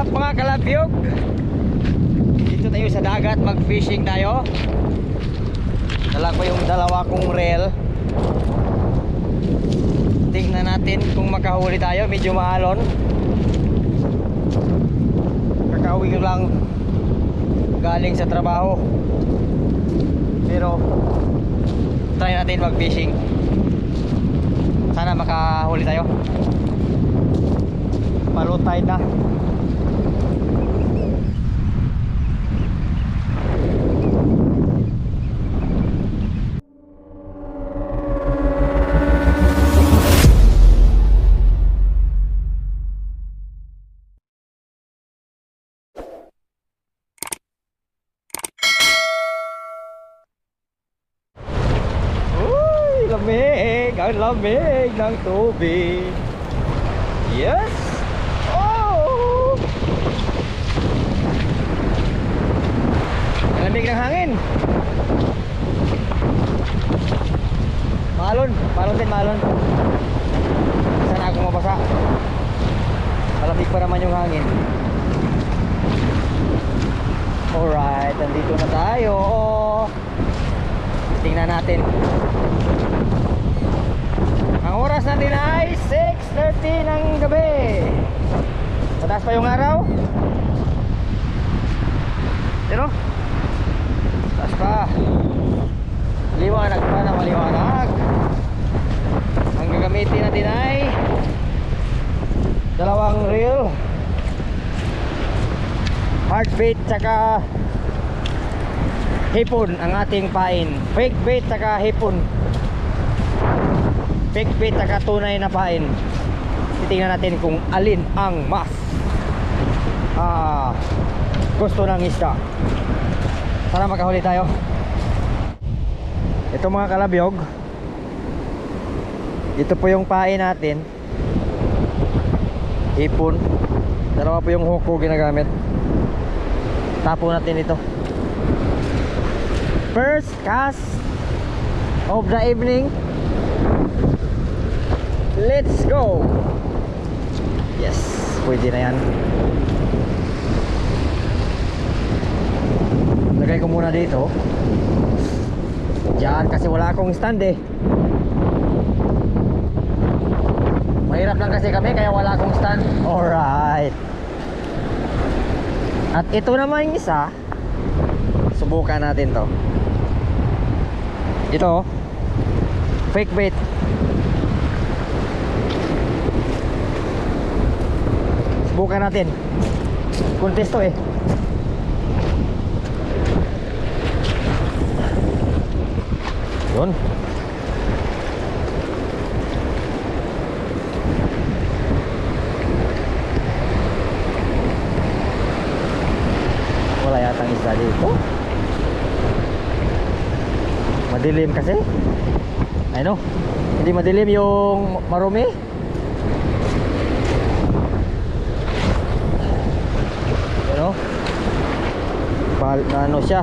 up mga kalabyog? Dito tayo sa dagat, mag-fishing tayo. Dala ko yung dalawa kong reel. Tingnan natin kung makahuli tayo, medyo maalon. Kakauwi lang galing sa trabaho. Pero try natin mag-fishing. Sana makahuli tayo. Palutay na. Ang lamig ng tubig. Yes! Oh! Ang lamig ng hangin. Malon, malon din, malon. Sana ako mabasa. Malamig pa naman yung hangin. Alright, nandito na tayo. Tingnan natin. Ang oras natin ay 6.30 ng gabi. Mataas pa yung araw. Pero, taas pa. Liwanag pa na maliwanag. Ang gagamitin natin ay dalawang reel. Heartbeat tsaka hipon ang ating pain. Fake bait tsaka hipon. Bait tsaka tunay na pain. Titingnan natin kung alin ang mas ah, gusto ng isda. Sana makahuli tayo. Ito mga kalabyog. Ito po yung pain natin. Hipon. Dalawa po yung huko ginagamit. Tapo natin ito. First cast of the evening. Let's go. Yes, pwede na yan. Lagay ko muna dito. Diyan kasi wala akong stand eh. Mahirap lang kasi kami kaya wala akong stand. Alright. At ito naman yung isa. Subukan natin to. Ito. Fake bait. Subukan natin. Contest to eh. Yun. Wala yatang isda dito. Madilim kasi. Ano? Hindi madilim yung marumi. Ano? Pal ano siya?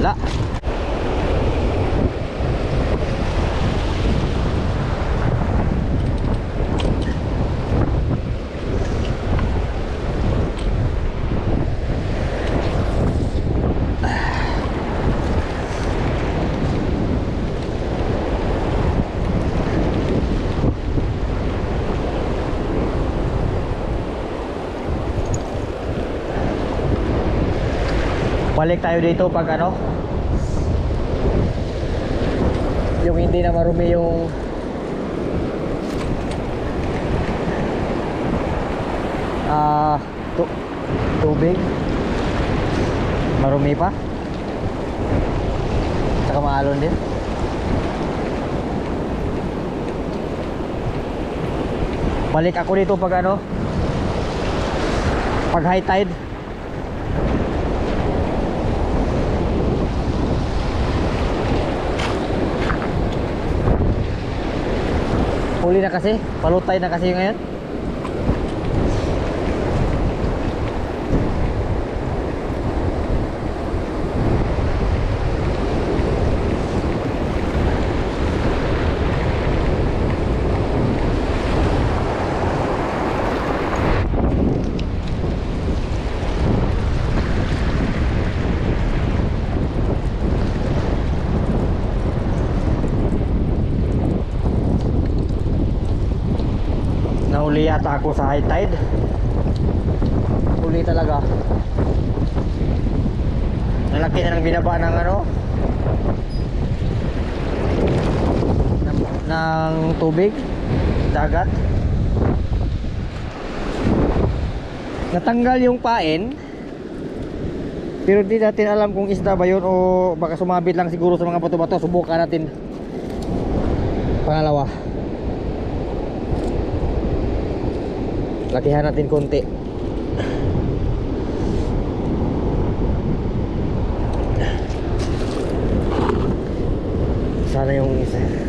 Wala. Balik tayo dito pag ano? Yung hindi na marumi yung Ah, tu tubig? Marumi pa? Saka maalon din? Balik ako dito pag ano? Pag high tide Huli na kasi, palutay na kasi ngayon. Uli yata ako sa high tide. Uli talaga. Nalaki na ng binaba ng ano? Ng tubig. Dagat. Natanggal yung pain. Pero di natin alam kung isda ba yun o baka sumabit lang siguro sa mga bato-bato. Subukan natin. Pangalawa. Lakihan natin konti. Sana yung isa.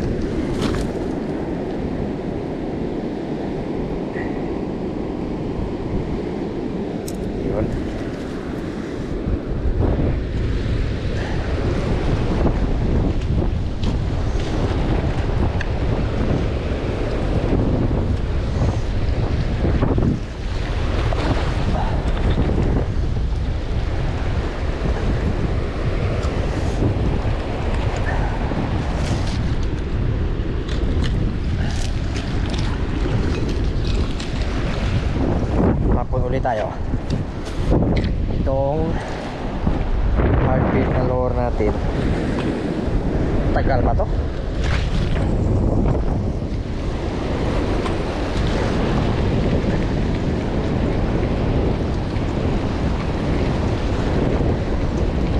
Tayo. Itong heartbeat na lower natin. Tagal ba to?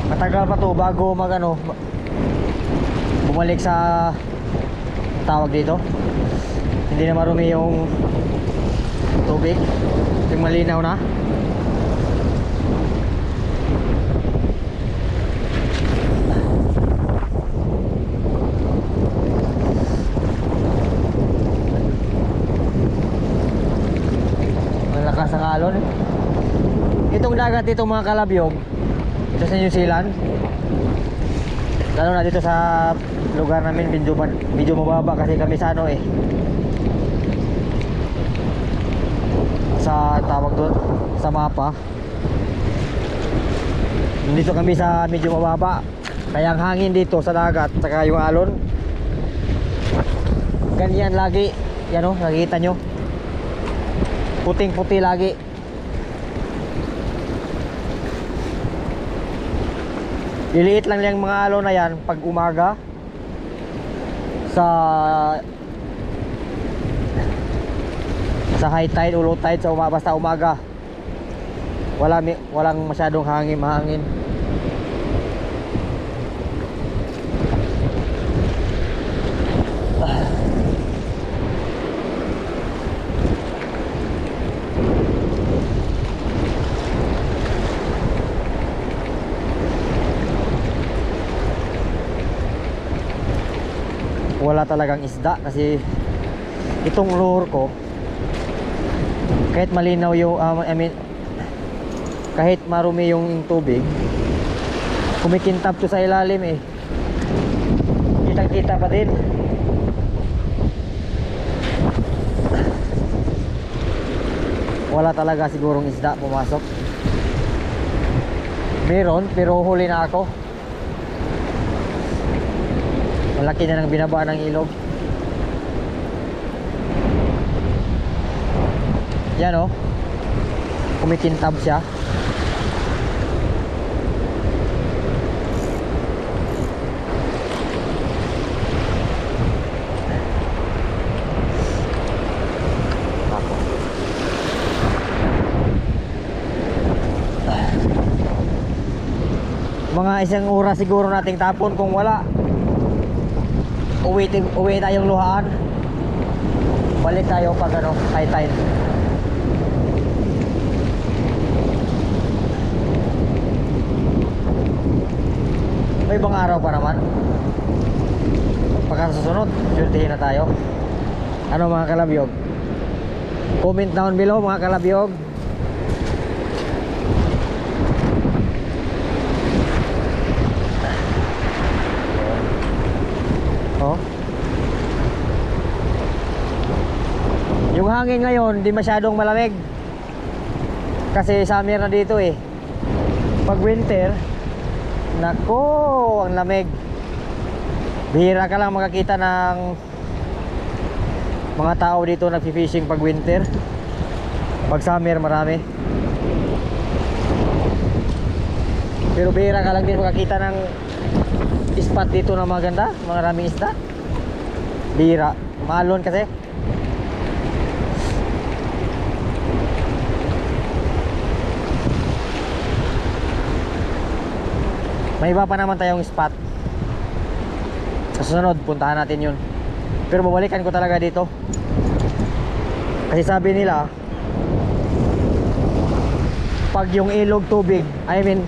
Matagal pa to bago mag ano bumalik sa tawag dito. Hindi na marumi yung tubig? Yung malinaw na? Malakas ang alon itong dagat dito mga kalabyog ito sa New Zealand lalo na dito sa lugar namin medyo, medyo mababa kasi kami sa ano eh sa tawag doon sa mapa. Dito kami sa medyo mababa. Kaya ang hangin dito sa dagat saka yung alon. Ganyan lagi. Yan o nakikita nyo. Puting puti lagi. Liliit lang yung mga alon na yan pag umaga sa sa high tide low tide sa uma, basta umaga. Wala mi, walang masyadong hangin mahangin. Wala talagang isda kasi itong lure ko kahit malinaw yung um, I mean kahit marumi yung tubig kumikintab to sa ilalim eh. Kitang kita pa din. Wala talaga sigurong isda pumasok. Meron pero huli na ako. Malaki na ng binaba ng ilog Yan oh. Kumikintab siya. Mga isang oras siguro nating tapon kung wala. Uwi, uwi tayong luhaan. Balik tayo pag ano, high tide. May ibang araw pa naman. Pagka sa susunod, syurtihin na tayo. Ano mga kalabyog? Comment down below mga kalabyog. Oh. Yung hangin ngayon, di masyadong malamig. Kasi summer na dito eh. Pag winter, nako, ang lamig. Bihira ka lang makakita ng mga tao dito nagfi-fishing pag winter. Pag summer marami. Pero bihira ka lang din makakita ng spot dito na maganda, mga raming isda. Bihira. Maalon kasi. May iba pa naman tayong spot. Sa susunod, puntahan natin yun. Pero babalikan ko talaga dito. Kasi sabi nila, pag yung ilog tubig, I mean,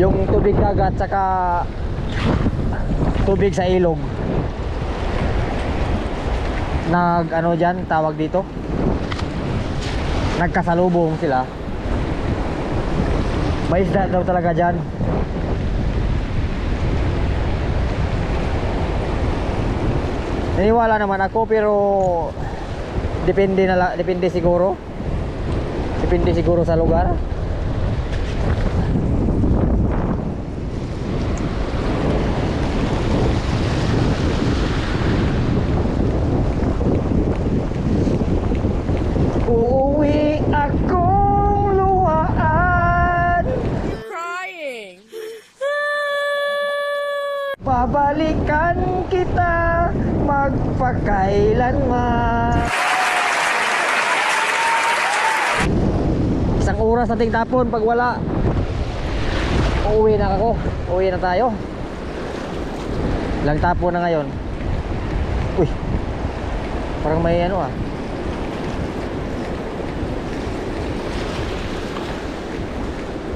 yung tubig dagat saka tubig sa ilog, nag ano dyan, tawag dito, nagkasalubong sila. May isda daw talaga dyan. Naniwala naman ako pero depende na lang, depende siguro. Depende siguro sa lugar. Uuwi akong luhaan crying. Babalikan kita magpakailanman. Isang oras nating tapon pag wala. Uuwi na ako. Uuwi na tayo. Ilang tapon na ngayon? Uy. Parang may ano ah.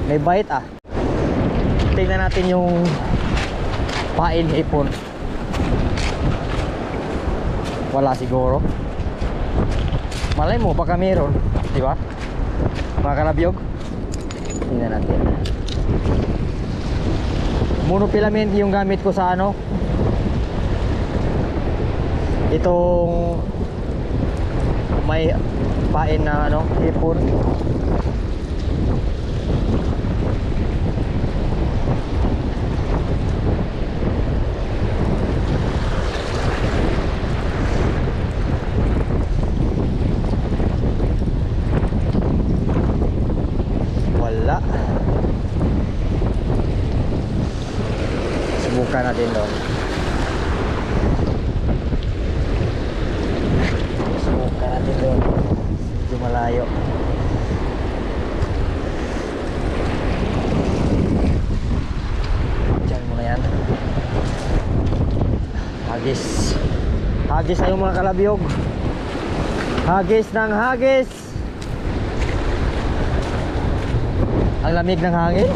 May bite ah. Tingnan natin yung pain hipon wala siguro. Malay mo baka meron. Di ba? Mga kalabyog. Tingnan natin. Monofilament yung gamit ko sa ano? Itong may pain na ano hipon Wala. Subukan natin doon. Subukan natin doon. Medyo malayo. Diyan muna yan. Hagis. Hagis yung mga kalabyog. Hagis ng hagis. Ang lamig ng hangin.